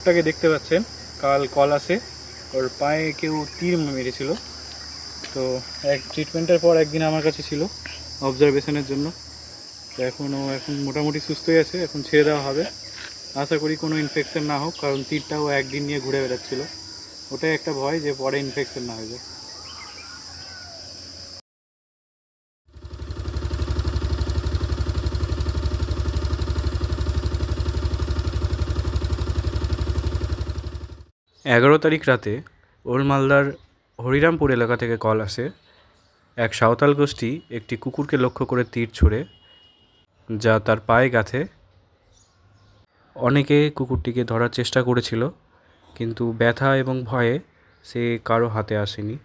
ওটাকে দেখতে পাচ্ছেন। কাল কল আসে। ওর পায়ে কেউ তীর মেরেছিল। তো এক ট্রিটমেন্টের পর একদিন আমার কাছে ছিল অবজারভেশনের জন্য। তো এখন ও এখন মোটামুটি সুস্থই আছে। এখন ছেড়ে দেওয়া হবে। আশা করি কোনো ইনফেকশন না হোক, কারণ তীরটাও একদিন নিয়ে ঘুরে বেড়াচ্ছিল। ওটাই একটা ভয় যে পরে ইনফেকশন না হয়ে যায়। এগারো তারিখ রাতে ওল্ড মালদার হরিরামপুর এলাকা থেকে কল আসে এক সাঁওতাল গোষ্ঠী একটি কুকুরকে লক্ষ্য করে তীর ছুড়ে, যা তার পায়ে গাঁথে। অনেকে কুকুরটিকে ধরার চেষ্টা করেছিল, কিন্তু ব্যথা এবং ভয়ে সে কারও হাতে আসেনি।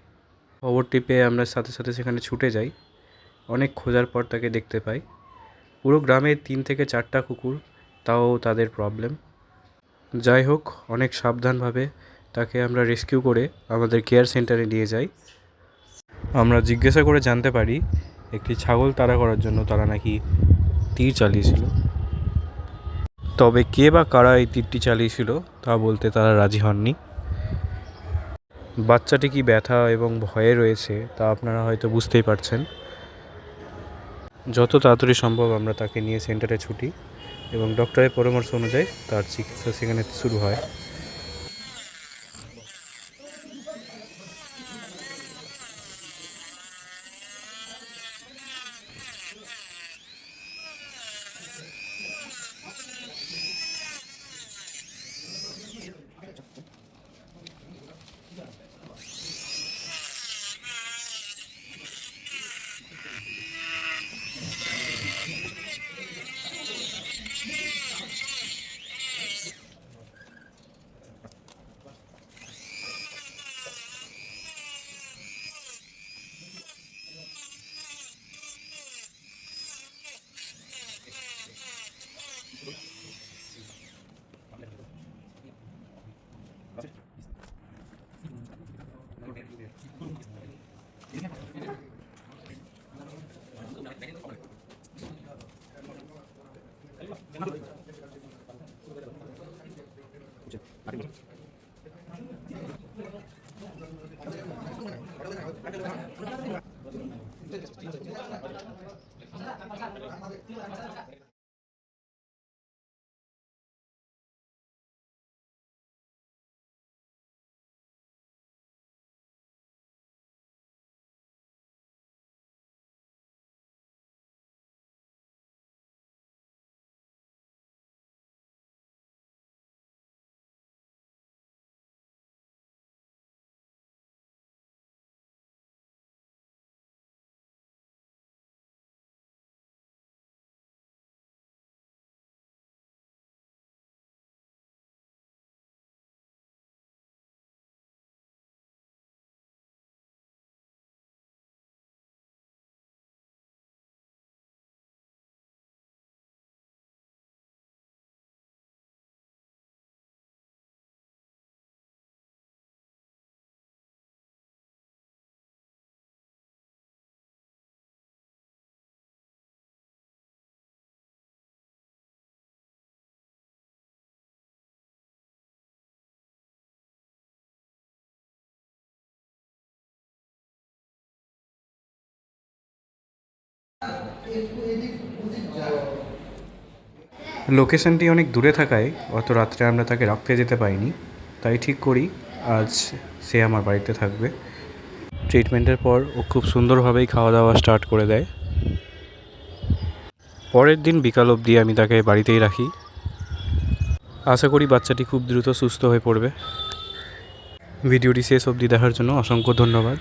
খবরটি পেয়ে আমরা সাথে সাথে সেখানে ছুটে যাই। অনেক খোঁজার পর তাকে দেখতে পাই। পুরো গ্রামে তিন থেকে চারটা কুকুর, তাও তাদের প্রবলেম। যাই হোক, অনেক সাবধানভাবে তাকে আমরা রেস্কিউ করে আমাদের কেয়ার সেন্টারে নিয়ে যাই। আমরা জিজ্ঞাসা করে জানতে পারি, একটি ছাগল তাড়া করার জন্য তারা নাকি তীর চালিয়েছিল। তবে কে বা কারা এই তীরটি চালিয়েছিল, তা বলতে তারা রাজি হননি। বাচ্চাটি কি ব্যথা এবং ভয়ে রয়েছে, তা আপনারা হয়তো বুঝতেই পারছেন। যত তাড়াতাড়ি সম্ভব আমরা তাকে নিয়ে সেন্টারে ছুটি এবং ডক্টরের পরামর্শ অনুযায়ী তার চিকিৎসা সেখানে শুরু হয়। 这个 লোকেশনটি অনেক দূরে থাকায় অত রাত্রে আমরা তাকে রাখতে যেতে পারিনি। তাই ঠিক করি, আজ সে আমার বাড়িতে থাকবে। ট্রিটমেন্টের পর ও খুব সুন্দরভাবেই খাওয়া দাওয়া স্টার্ট করে দেয়। পরের দিন বিকাল অবধি আমি তাকে বাড়িতেই রাখি। আশা করি বাচ্চাটি খুব দ্রুত সুস্থ হয়ে পড়বে। ভিডিওটি শেষ অবধি দেখার জন্য অসংখ্য ধন্যবাদ।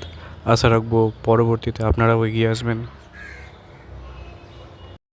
আশা রাখব পরবর্তীতে আপনারাও এগিয়ে আসবেন।